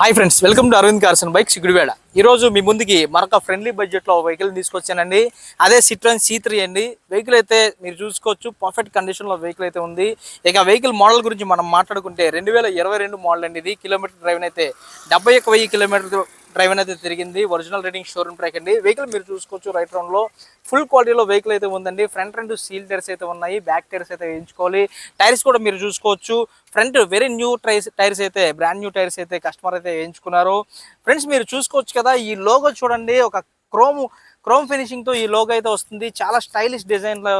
Hi friends welcome to Aravind cars and bike సిగుడివేడ ఈరోజు మీ ముందుకి మరొక ఫ్రెండ్లీ బడ్జెట్లో వెహికల్ తీసుకొచ్చానండి. అదే సిట్రన్ సీ త్రీ అండి. వెహికల్ అయితే మీరు చూసుకోవచ్చు. పర్ఫెక్ట్ కండిషన్లో వెహికల్ అయితే ఉంది. ఇక వెహికల్ మోడల్ గురించి మనం మాట్లాడుకుంటే రెండు వేల ఇరవై రెండు మోడల్ అండి ఇది. కిలోమీటర్ డ్రైవ్ అయితే డెబ్బై ఒక్క వెయ్యి కిలోమీటర్ డ్రైవ్ అయితే తిరిగింది. ఒరిజినల్ రేటింగ్ షోరూమ్ ట్రాక్ అండి. వెహికల్ మీరు చూసుకోవచ్చు రైట్ రౌండ్లో ఫుల్ క్వాలిటీలో వెహికల్ అయితే ఉందండి. ఫ్రంట్ రెండు సీల్ టైర్స్ అయితే ఉన్నాయి. బ్యాక్ టైర్స్ అయితే వేయించుకోవాలి. టైర్స్ కూడా మీరు చూసుకోవచ్చు. Front very new tyres tyres అయితే బ్రాండ్ న్యూ టైర్స్ అయితే కస్టమర్ అయితే వేయించుకున్నారు. ఫ్రెండ్స్ మీరు చూసుకోవచ్చు కదా ఈ లోగో చూడండి ఒక క్రోమ్ క్రోమ్ ఫినిషింగ్తో ఈ లోగో అయితే వస్తుంది. చాలా స్టైలిష్ డిజైన్లో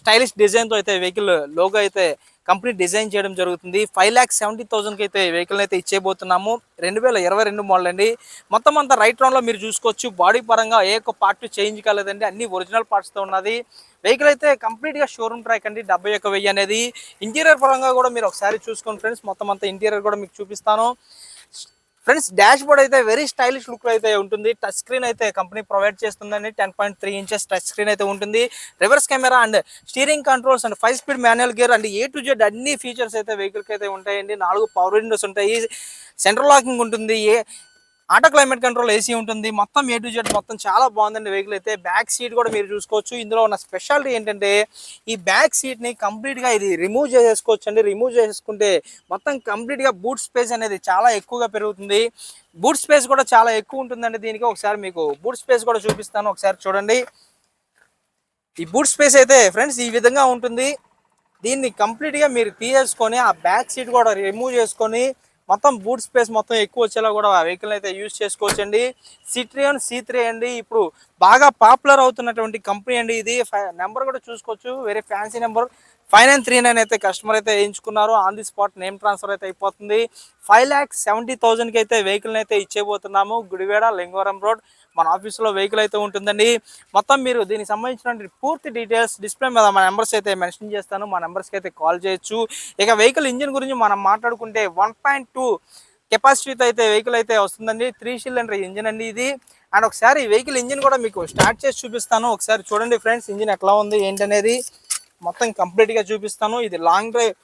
స్టైలిష్ డిజైన్తో అయితే వెహికల్ లోగో అయితే కంపెనీ డిజైన్ చేయడం జరుగుతుంది. ఫైవ్ ల్యాక్ సెవెంటీ థౌసండ్కి అయితే వెహికల్ అయితే ఇచ్చేయబోతున్నాము. రెండు వేల ఇరవై రెండు మోడల్ అండి. మొత్తం అంతా రైట్ రౌండ్లో మీరు చూసుకోవచ్చు. బాడీ పరంగా ఏ ఒక్క పార్ట్ చేంజ్ కాలేదండి. అన్ని ఒరిజినల్ పార్ట్స్తో ఉన్నది. వెహికల్ అయితే కంప్లీట్గా షోరూమ్ ట్రాక్ అండి. డెబ్బై ఒక్క వెయ్యి అనేది. ఇంటీరియర్ పరంగా కూడా మీరు ఒకసారి చూసుకోండి ఫ్రెండ్స్ మొత్తం అంతా ఇంటీరియర్ కూడా మీకు చూపిస్తాను. ఫ్రెండ్స్ డాష్ బోర్డ్ అయితే వెరీ స్టైలిష్ లుక్ అయితే ఉంటుంది. టచ్ స్క్రీన్ అయితే కంపెనీ ప్రొవైడ్ చేస్తుందండి. Ten point three inches touch screen అయితే ఉంటుంది. Reverse camera and steering controls and five speed manual gear and A to Z అన్ని ఫీచర్స్ అయితే వెహికల్కి అయితే ఉంటాయండి. నాలుగు పవర్ విండోస్ ఉంటాయి. సెంట్రల్ లాకింగ్ ఉంటుంది. ఏ ఆటో క్లైమేట్ కంట్రోల్ ఏసీ ఉంటుంది. మొత్తం ఏ టు జెడ్ మొత్తం చాలా బాగుందండి వెహికల్ అయితే. బ్యాక్ సీట్ కూడా మీరు చూసుకోవచ్చు. ఇందులో ఉన్న స్పెషాలిటీ ఏంటంటే ఈ బ్యాక్ సీట్ని కంప్లీట్గా ఇది రిమూవ్ చేసేసుకోవచ్చు అండి రిమూవ్ చేసుకుంటే మొత్తం కంప్లీట్గా బూట్ స్పేస్ అనేది చాలా ఎక్కువగా పెరుగుతుంది. బూట్ స్పేస్ కూడా చాలా ఎక్కువ ఉంటుందండి దీనికి. ఒకసారి మీకు బూట్ స్పేస్ కూడా చూపిస్తాను. ఒకసారి చూడండి. ఈ బూట్ స్పేస్ అయితే ఫ్రెండ్స్ ఈ విధంగా ఉంటుంది. దీన్ని కంప్లీట్గా మీరు తీసేసుకొని ఆ బ్యాక్ సీట్ కూడా రిమూవ్ చేసుకొని మొత్తం బూట్ స్పేస్ మొత్తం ఎక్కువ వచ్చేలా కూడా వెహికల్ అయితే యూజ్ చేసుకోవచ్చండి. సిట్రియన్ సీ త్రీ అండి. ఇప్పుడు బాగా పాపులర్ అవుతున్నటువంటి కంపెనీ అండి ఇది. నెంబర్ కూడా చూసుకోవచ్చు. Very fancy number five nine three nine అయితే కస్టమర్ అయితే వేయించుకున్నారు. On the spot name transfer అయితే అయిపోతుంది. ఫైవ్ ల్యాక్స్ సెవెంటీ థౌజండ్కి అయితే వెహికల్ అయితే ఇచ్చేపోతున్నాము గుడివేడ లింగవరం రోడ్ మన ఆఫీస్లో వెహికల్ అయితే ఉంటుందండి. మొత్తం మీరు దీనికి సంబంధించినటువంటి పూర్తి డీటెయిల్స్ డిస్ప్లే మీద మా నెంబర్స్ అయితే మెన్షన్ చేస్తాను. మా నెంబర్స్కి అయితే కాల్ చేయొచ్చు. ఇక వెహికల్ ఇంజిన్ గురించి మనం మాట్లాడుకుంటే వన్ పాయింట్ టూ కెపాసిటీతో అయితే వెహికల్ అయితే వస్తుందండి. త్రీ సిలిండర్ ఇంజిన్ అండి ఇది. అండ్ ఒకసారి వెహికల్ ఇంజిన్ కూడా మీకు స్టార్ట్ చేసి చూపిస్తాను. ఒకసారి చూడండి ఫ్రెండ్స్ ఇంజిన్ ఎట్లా ఉంది ఏంటనేది మొత్తం కంప్లీట్గా చూపిస్తాను. ఇది long drive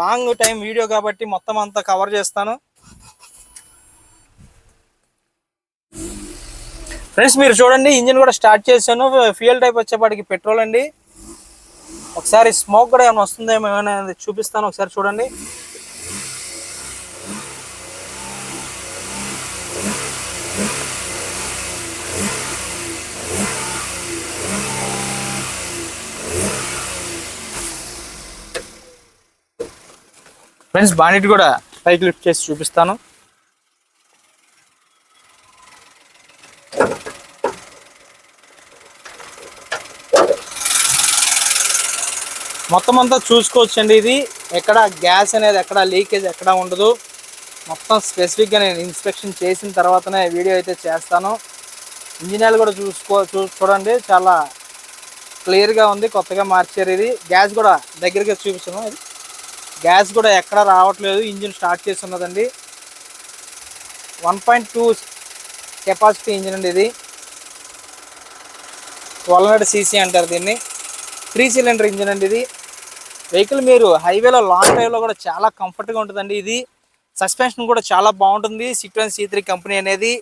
long time video కాబట్టి మొత్తం అంతా కవర్ చేస్తాను. ఫ్రెండ్స్ మీరు చూడండి ఇంజిన్ కూడా స్టార్ట్ చేశాను. ఫ్యూయల్ టైప్ వచ్చేపాటికి పెట్రోల్ అండి. ఒకసారి స్మోక్ కూడా ఏమైనా వస్తుందేమో ఏమైనా చూపిస్తాను. ఒకసారి చూడండి. ఫ్రెండ్స్ బానెట్ కూడా పైకి లిఫ్ట్ చేసి చూపిస్తాను. మొత్తం అంతా చూసుకోవచ్చండి ఇది. ఎక్కడ గ్యాస్ అనేది ఎక్కడ లీకేజ్ ఎక్కడ ఉండదు. మొత్తం స్పెసిఫిక్గా నేను ఇన్స్పెక్షన్ చేసిన తర్వాతనే వీడియో అయితే చేస్తాను. ఇంజనీర్లు కూడా చూసుకో చూ చూడండి. చాలా క్లియర్గా ఉంది కొత్తగా మార్చారు ఇది. గ్యాస్ కూడా దగ్గరగా చూపిస్తాను ఇది గ్యాస్ కూడా ఎక్కడ రావట్లేదు. ఇంజిన్ స్టార్ట్ చేసి ఉన్నదండి. One point two capacity engine అండి ఇది. ట్వెల్వ్ హండ్రెడ్ సీసీ అంటారు దీన్ని. త్రీ సిలిండర్ ఇంజిన్ అండి ఇది. వెహికల్ మీరు హైవేలో లాంగ్ డ్రైవ్లో కూడా చాలా కంఫర్ట్గా ఉంటుందండి. ఇది సస్పెన్షన్ కూడా చాలా బాగుంటుంది. సిట్రోన్ సి త్రీ కంపెనీ అనేది.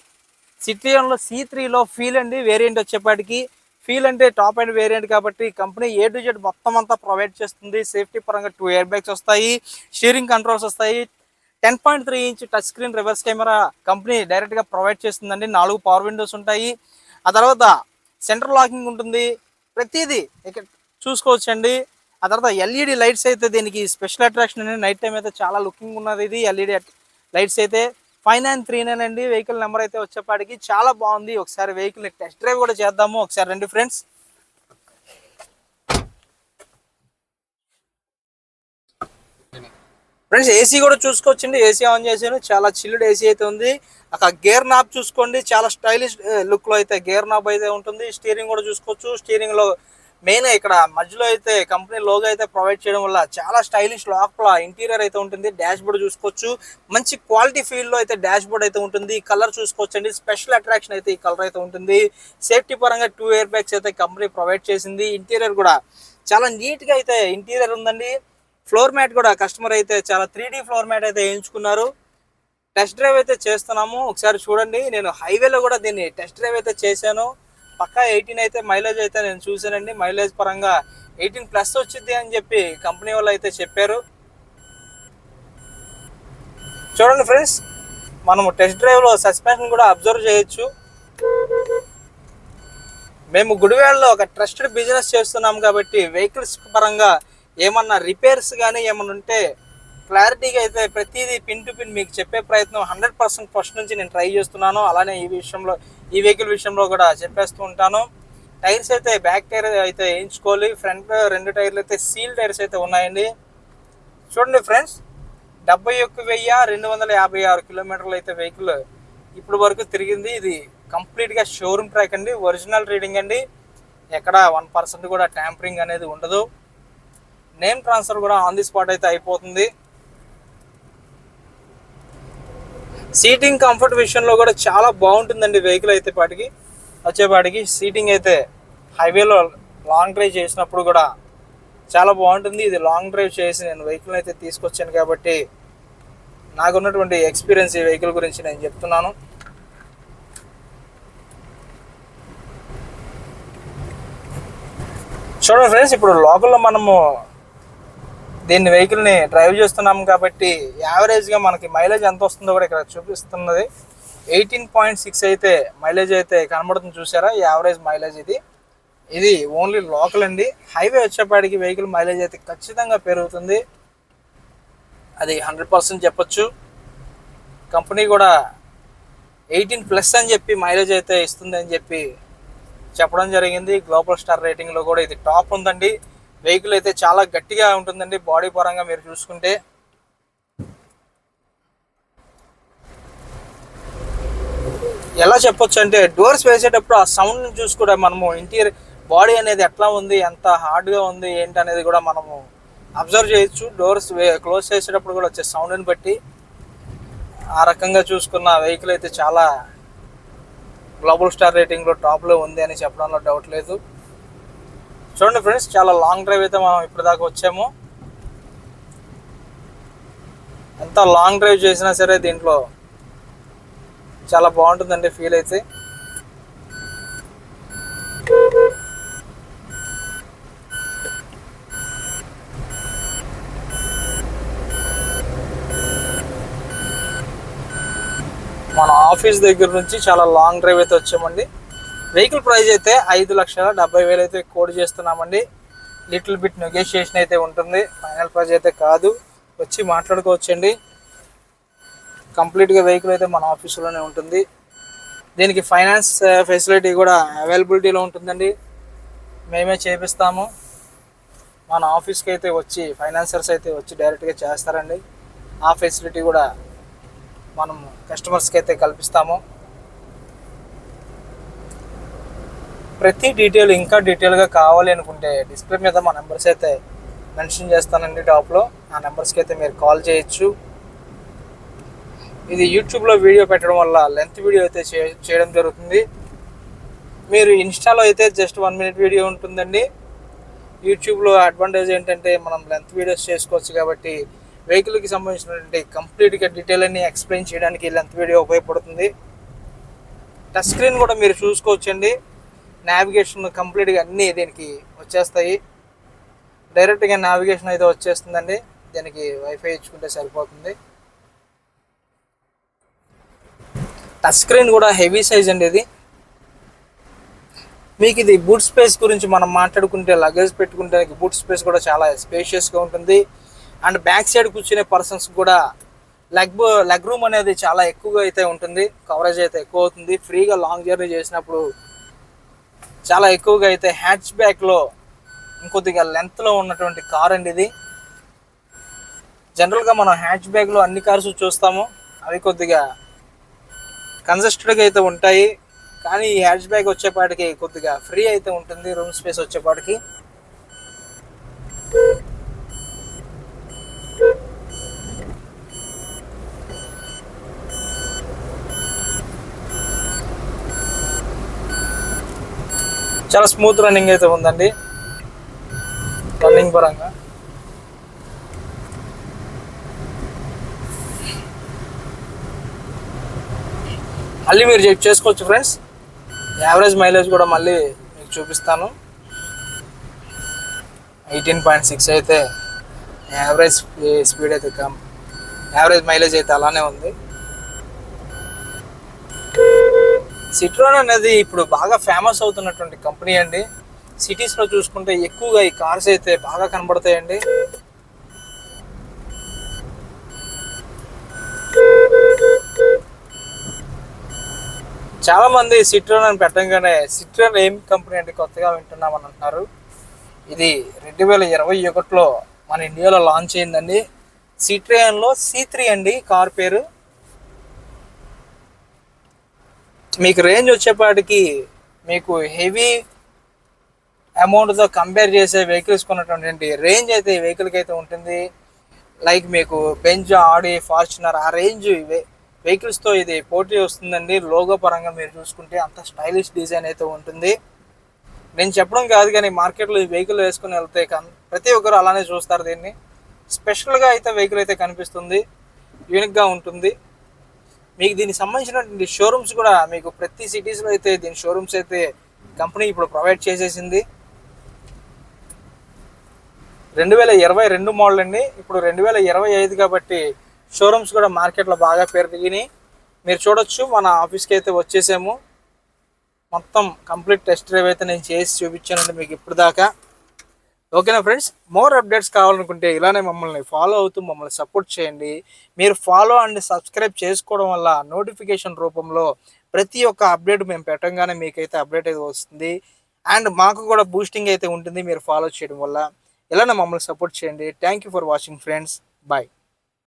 సిట్రియన్లో సి త్రీలో ఫీల్ అండి వేరియంట్ వచ్చేపాటికి. ఫీల్ అంటే టాప్ అండ్ వేరియంట్ కాబట్టి కంపెనీ ఏ టు జెడ్ మొత్తం అంతా ప్రొవైడ్ చేస్తుంది. సేఫ్టీ పరంగా టూ ఇయర్ బ్యాగ్స్ వస్తాయి స్టీరింగ్ కంట్రోల్స్ వస్తాయి. Ten point three inch touch screen reverse camera company డైరెక్ట్గా ప్రొవైడ్ చేస్తుందండి. నాలుగు పవర్ విండోస్ ఉంటాయి. ఆ తర్వాత సెంటర్ లాకింగ్ ఉంటుంది. ప్రతిదీ ఇక్కడ చూసుకోవచ్చండి. ఆ తర్వాత ఎల్ఈడి లైట్స్ అయితే దీనికి స్పెషల్ అట్రాక్షన్ అండి నైట్ టైం అయితే చాలా లుకింగ్ ఉన్నది. ఇది ఎల్ఈడి లైట్స్ అయితే ఫైవ్ నైన్ త్రీ నైన్ అండి. వెహికల్ నెంబర్ అయితే వచ్చేపాటికి చాలా బాగుంది. ఒకసారి వెహికల్ టెస్ట్ డ్రైవ్ కూడా చేద్దాము. ఒకసారి రండి ఫ్రెండ్స్ ఫ్రెండ్స్ ఏసీ కూడా చూసుకోవచ్చండి. ఏసీ ఆన్ చేసాను చాలా చిల్లుడ్ ఏసీ అయితే ఉంది. అక్కడ గేర్ నాబ్ చూసుకోండి. చాలా స్టైలిష్ లుక్లో eh, అయితే గేర్ నాబ్ అయితే ఉంటుంది. స్టీరింగ్ కూడా చూసుకోవచ్చు. స్టీరింగ్లో మెయిన్ ఇక్కడ మధ్యలో అయితే కంపెనీ లోగో అయితే ప్రొవైడ్ చేయడం వల్ల చాలా స్టైలిష్ లోపల ఇంటీరియర్ అయితే ఉంటుంది. డాష్ బోర్డ్ చూసుకోవచ్చు. మంచి క్వాలిటీ ఫీల్లో అయితే డాష్ బోర్డ్ అయితే ఉంటుంది. కలర్ చూసుకోవచ్చు అండి స్పెషల్ అట్రాక్షన్ అయితే ఈ కలర్ అయితే ఉంటుంది. సేఫ్టీ పరంగా టూ ఇయర్ బ్యాగ్స్ అయితే కంపెనీ ప్రొవైడ్ చేసింది. ఇంటీరియర్ కూడా చాలా నీట్గా అయితే ఇంటీరియర్ ఉందండి. ఫ్లోర్ మ్యాట్ కూడా కస్టమర్ అయితే చాలా త్రీ ఫ్లోర్ మ్యాట్ అయితే వేయించుకున్నారు. టెస్ట్ డ్రైవ్ అయితే చేస్తున్నాము. ఒకసారి చూడండి. నేను హైవేలో కూడా దీన్ని టెస్ట్ డ్రైవ్ అయితే చేశాను. పక్కా ఎయిటీన్ అయితే మైలేజ్ అయితే నేను చూశానండి. మైలేజ్ పరంగా ఎయిటీన్ ప్లస్ వచ్చింది అని చెప్పి కంపెనీ వాళ్ళు అయితే చెప్పారు. చూడండి ఫ్రెండ్స్ మనము టెస్ట్ డ్రైవ్లో సస్పెన్షన్ కూడా అబ్జర్వ్ చేయొచ్చు. మేము గుడివేళ్ళలో ఒక ట్రస్టెడ్ బిజినెస్ చేస్తున్నాం కాబట్టి వెహికల్స్ పరంగా ఏమన్నా రిపేర్స్ కానీ ఏమన్నా ఉంటే క్లారిటీగా అయితే ప్రతిదీ పిన్ టు పిన్ మీకు చెప్పే ప్రయత్నం హండ్రెడ్ పర్సెంట్ ఫస్ట్ నుంచి నేను ట్రై చేస్తున్నాను. అలానే ఈ విషయంలో ఈ వెహికల్ విషయంలో కూడా చెప్పేస్తూ ఉంటాను. టైర్స్ అయితే బ్యాక్ టైర్ అయితే వేయించుకోవాలి. ఫ్రంట్ రెండు టైర్లు అయితే సీల్ టైర్స్ అయితే ఉన్నాయండి. చూడండి ఫ్రెండ్స్ డెబ్బై ఒక్క వెయ్యి రెండు వందల యాభై ఆరు కిలోమీటర్లు అయితే వెహికల్ ఇప్పుడు వరకు తిరిగింది. ఇది కంప్లీట్గా షోరూమ్ ట్రాక్ అండి. ఒరిజినల్ రీడింగ్ అండి. ఎక్కడ వన్ పర్సెంట్ కూడా ట్యాంపరింగ్ అనేది ఉండదు. నేమ్ ట్రాన్స్ఫర్ కూడా ఆన్ ది స్పాట్ అయితే అయిపోతుంది. సీటింగ్ కంఫర్ట్ విషయంలో కూడా చాలా బాగుంటుందండి వెహికల్ అయితే పాటికి. వచ్చేపాటికి సీటింగ్ అయితే హైవేలో లాంగ్ డ్రైవ్ చేసినప్పుడు కూడా చాలా బాగుంటుంది. ఇది లాంగ్ డ్రైవ్ చేసి నేను వెహికల్ అయితే తీసుకొచ్చాను కాబట్టి నాకున్నటువంటి ఎక్స్పీరియన్స్ ఈ వెహికల్ గురించి నేను చెప్తున్నాను. చూడండి ఫ్రెండ్స్ ఇప్పుడు లోకల్లో మనము దీన్ని వెహికల్ని డ్రైవ్ చేస్తున్నాం కాబట్టి యావరేజ్గా మనకి మైలేజ్ ఎంత వస్తుందో కూడా ఇక్కడ చూపిస్తున్నది. ఎయిటీన్ పాయింట్ సిక్స్ అయితే మైలేజ్ అయితే కనబడుతుంది చూసారా? యావరేజ్ మైలేజ్ ఇది. ఇది ఓన్లీ లోకల్ అండి. హైవే వచ్చేపాటికి వెహికల్ మైలేజ్ అయితే ఖచ్చితంగా పెరుగుతుంది. అది హండ్రెడ్ పర్సెంట్ చెప్పచ్చు. కంపెనీ కూడా ఎయిటీన్ ప్లస్ అని చెప్పి మైలేజ్ అయితే ఇస్తుంది అని చెప్పి చెప్పడం జరిగింది. గ్లోబల్ స్టార్ రేటింగ్లో కూడా ఇది టాప్ ఉందండి. వెహికల్ అయితే చాలా గట్టిగా ఉంటుందండి. బాడీ పరంగా మీరు చూసుకుంటే. ఎలా చెప్పొచ్చు అంటే డోర్స్ వేసేటప్పుడు ఆ సౌండ్ చూసి కూడా మనము ఇంటీరియర్ బాడీ అనేది ఎట్లా ఉంది ఎంత హార్డ్గా ఉంది ఏంటి అనేది కూడా మనము అబ్జర్వ్ చేయొచ్చు. డోర్స్ క్లోజ్ చేసేటప్పుడు కూడా వచ్చే సౌండ్ని బట్టి. ఆ రకంగా చూసుకున్న వెహికల్ అయితే చాలా గ్లోబల్ స్టార్ రేటింగ్లో టాప్లో ఉంది అని చెప్పడంలో డౌట్ లేదు. చూడండి ఫ్రెండ్స్ చాలా లాంగ్ డ్రైవ్ అయితే మనం ఇప్పుడు దాకా వచ్చాము. ఎంత లాంగ్ డ్రైవ్ చేసినా సరే దీంట్లో చాలా బాగుంటుందండి ఫీల్ అయితే. మన ఆఫీస్ దగ్గర నుంచి చాలా లాంగ్ డ్రైవ్ అయితే వచ్చామండి. వెహికల్ ప్రైస్ అయితే ఐదు లక్షల డెబ్బై వేలు అయితే కోడ్ చేస్తున్నామండి. లిటిల్ బిట్ నెగోషియేషన్ అయితే ఉంటుంది. ఫైనల్ ప్రైస్ అయితే కాదు. వచ్చి మాట్లాడుకోవచ్చండి. కంప్లీట్గా వెహికల్ అయితే మన ఆఫీసులోనే ఉంటుంది. దీనికి ఫైనాన్స్ ఫెసిలిటీ కూడా అవైలబిలిటీలో ఉంటుందండి. మేమే చేపిస్తాము. మన ఆఫీస్కి అయితే వచ్చి ఫైనాన్సర్స్ అయితే వచ్చి డైరెక్ట్గా చేస్తారండి. ఆ ఫెసిలిటీ కూడా మనం కస్టమర్స్కి అయితే కల్పిస్తాము. ప్రతి డీటెయిల్ ఇంకా డీటెయిల్గా కావాలి అనుకుంటే డిస్ప్లే మీద మా నెంబర్స్ అయితే మెన్షన్ చేస్తానండి టాప్లో ఆ నెంబర్స్కి అయితే మీరు కాల్ చేయొచ్చు. ఇది యూట్యూబ్లో వీడియో పెట్టడం వల్ల లెంత్ వీడియో అయితే చే- చేయడం జరుగుతుంది. మీరు ఇన్స్టాలో అయితే జస్ట్ వన్ మినిట్ వీడియో ఉంటుందండి. యూట్యూబ్లో అడ్వాంటేజ్ ఏంటంటే మనం లెంత్ వీడియోస్ చేసుకోవచ్చు కాబట్టి వెహికల్కి సంబంధించినటువంటి కంప్లీట్గా డీటెయిల్ అన్ని ఎక్స్ప్లెయిన్ చేయడానికి లెంత్ వీడియో ఉపయోగపడుతుంది. టచ్ స్క్రీన్ కూడా మీరు చూసుకోవచ్చండి. నావిగేషన్ కంప్లీట్గా అన్నీ దీనికి వచ్చేస్తాయి. డైరెక్ట్గా నావిగేషన్ అయితే వచ్చేస్తుందండి. దీనికి వైఫై ఇచ్చుకుంటే సరిపోతుంది. టచ్ స్క్రీన్ కూడా హెవీ సైజ్ అండి ఇది. మీకు ఇది బూట్ స్పేస్ గురించి మనం మాట్లాడుకుంటే లగేజ్ పెట్టుకుంటే బూట్ స్పేస్ కూడా చాలా స్పేషియస్గా ఉంటుంది. అండ్ బ్యాక్ సైడ్ కూర్చునే పర్సన్స్ కూడా లెగ్ లెగ్ రూమ్ అనేది చాలా ఎక్కువగా అయితే ఉంటుంది. కవరేజ్ అయితే ఎక్కువ అవుతుంది. ఫ్రీగా లాంగ్ జర్నీ చేసినప్పుడు చాలా ఎక్కువగా అయితే హ్యాచ్ బ్యాక్లో ఇంకొద్దిగా లెంత్లో ఉన్నటువంటి కార్ అండి ఇది. జనరల్గా మనం హ్యాచ్ బ్యాగ్లో అన్ని కార్స్ చూస్తాము. అవి కొద్దిగా కన్జస్టెడ్గా అయితే ఉంటాయి. కానీ ఈ హ్యాచ్ బ్యాగ్ వచ్చేపాటికి కొద్దిగా ఫ్రీ అయితే ఉంటుంది. రూమ్ స్పేస్ వచ్చేపాటికి. చాలా స్మూత్ రన్నింగ్ అయితే ఉందండి. రన్నింగ్ పరంగా. మళ్ళీ మీరు చెక్ చేసుకోవచ్చు ఫ్రెండ్స్. యావరేజ్ మైలేజ్ కూడా మళ్ళీ మీకు చూపిస్తాను. ఎయిటీన్ పాయింట్ సిక్స్ అయితే యావరేజ్ స్పీడ్ అయితే కమ్ యావరేజ్ మైలేజ్ అయితే అలానే ఉంది. సిట్రోన్ అనేది ఇప్పుడు బాగా ఫేమస్ అవుతున్నటువంటి కంపెనీ అండి. సిటీస్లో చూసుకుంటే ఎక్కువగా ఈ కార్స్ అయితే బాగా కనబడతాయండి. చాలామంది సిట్రోన్ అని పెట్టంగానే సిట్రోన్ ఏం కంపెనీ అంటే కొత్తగా వింటున్నామని అంటున్నారు. ఇది రెండు వేల ఇరవై ఒకటిలో మన ఇండియాలో లాంచ్ అయిందండి. సిట్రియన్లో సి త్రీ అండి కార్ పేరు. మీకు రేంజ్ వచ్చేపాటికి మీకు హెవీ అమౌంట్తో కంపేర్ చేసే వెహికల్స్ కొన్నటువంటి రేంజ్ అయితే ఈ వెహికల్కి అయితే ఉంటుంది. లైక్ మీకు బెంజ్ ఆడి ఫార్చునర్ ఆ రేంజ్ వెహికల్స్తో ఇది పోటీ వస్తుందండి. లోగో పరంగా మీరు చూసుకుంటే అంత స్టైలిష్ డిజైన్ అయితే ఉంటుంది. నేను చెప్పడం కాదు కానీ మార్కెట్లో ఈ వెహికల్ వేసుకుని వెళ్తే కన్- ప్రతి ఒక్కరు అలానే చూస్తారు దీన్ని. స్పెషల్గా అయితే వెహికల్ అయితే కనిపిస్తుంది. యూనిక్గా ఉంటుంది. మీకు దీనికి సంబంధించినటువంటి షోరూమ్స్ కూడా మీకు ప్రతి సిటీస్లో అయితే దీని షోరూమ్స్ అయితే కంపెనీ ఇప్పుడు ప్రొవైడ్ చేసేసింది. రెండు వేల ఇరవై రెండు మోడల్ అండి. ఇప్పుడు రెండు వేల ఇరవై ఐదు కాబట్టి షోరూమ్స్ కూడా మార్కెట్లో బాగా పెరిగినాయి. మీరు చూడొచ్చు మన ఆఫీస్కి అయితే వచ్చేసాము. మొత్తం కంప్లీట్ టెస్ట్ డ్రైవ్ అయితే నేను చేసి చూపించానండి మీకు ఇప్పుడు దాకా ఓకేనా ఫ్రెండ్స్? మోర్ అప్డేట్స్ కావాలనుకుంటే ఇలానే మమ్మల్ని ఫాలో అవుతూ మమ్మల్ని సపోర్ట్ చేయండి. మీరు ఫాలో అండ్ సబ్స్క్రైబ్ చేసుకోవడం వల్ల నోటిఫికేషన్ రూపంలో ప్రతి ఒక్క అప్డేట్ మేము పెట్టంగానే మీకైతే అప్డేట్ అయితే వస్తుంది. అండ్ మాకు కూడా బూస్టింగ్ అయితే ఉంటుంది. మీరు ఫాలో చేయడం వల్ల ఇలానే మమ్మల్ని సపోర్ట్ చేయండి. Thank you for watching friends bye